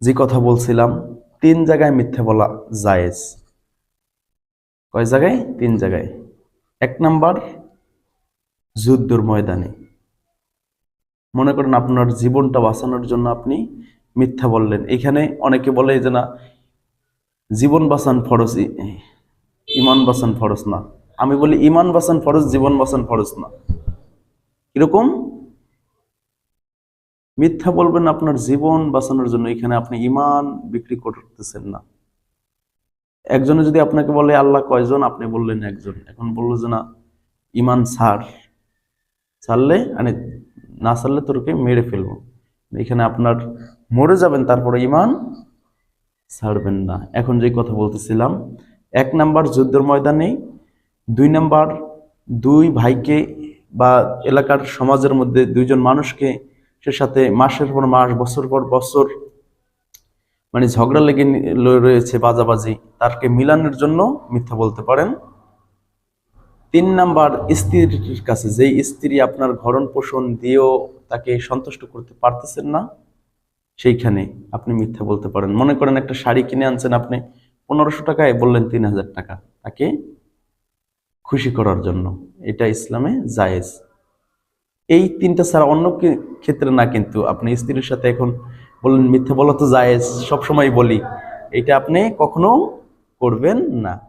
যে কথা বলছিলাম, তিন জায়গায় মিথ্যে বলা জায়েজ। কয় জায়গায়? তিন জায়গায়। এক নাম্বার, যুদ্ধর ময়দানে। মনে করেন আপনার জীবনটা বাঁচানোর জন্য আপনি মিথ্যা বললেন। এখানে অনেকে বলে যে না, জীবন বাঁচান ফরজ ইমান বাঁচান ফরজ না। আমি বলি, ইমান বাঁচান ফরজ, জীবন বাঁচান ফরজ না। কীরকম? মিথ্যা বলবেন আপনার জীবন বাঁচানোর জন্য, এখানে আপনি ইমান বিক্রি করতেছেন না। একজনে যদি আপনাকে বলে, আল্লাহ কয়জন? আপনি বললেন একজন। এখন বলল যে, না ইমান ছাড়। ছাড়লে মানে না ছাড়লে তোরকে মেরে ফেলব। এখানে আপনার মরে যাবেন, তারপরে ইমান ছাড়বেন না। এখন যে কথা বলতেছিলাম, এক নাম্বার যুদ্ধের ময়দানে, দুই নাম্বার দুই ভাইকে বা এলাকার সমাজের মধ্যে দুইজন মানুষকে সে সাথে মাসের পর মাস, বছর পর বছর মানে ঝগড়া লেগে রয়েছে, বাজাবাজি। তারকে মিলানোর জন্য মিথ্যা বলতে পারেন। তিন নাম্বার স্ত্রীর কাছে, যেই স্ত্রী আপনার ভরণ পোষণ দিয়েও তাকে সন্তুষ্ট করতে পারতেছেন না, সেইখানে আপনি মিথ্যা বলতে পারেন। মনে করেন একটা শাড়ি কিনে আনছেন আপনি, পনেরোশো টাকায় বললেন তিন হাজার টাকা তাকে খুশি করার জন্য। এটা ইসলামে জায়েজ। এই তিনটা ছাড়া অন্য ক্ষেত্রে না কিন্তু? আপনি স্ত্রীর সাথে এখন বললেন মিথ্যে বলা তো যায়, সবসময় বলি। এটা আপনি কখনো করবেন না।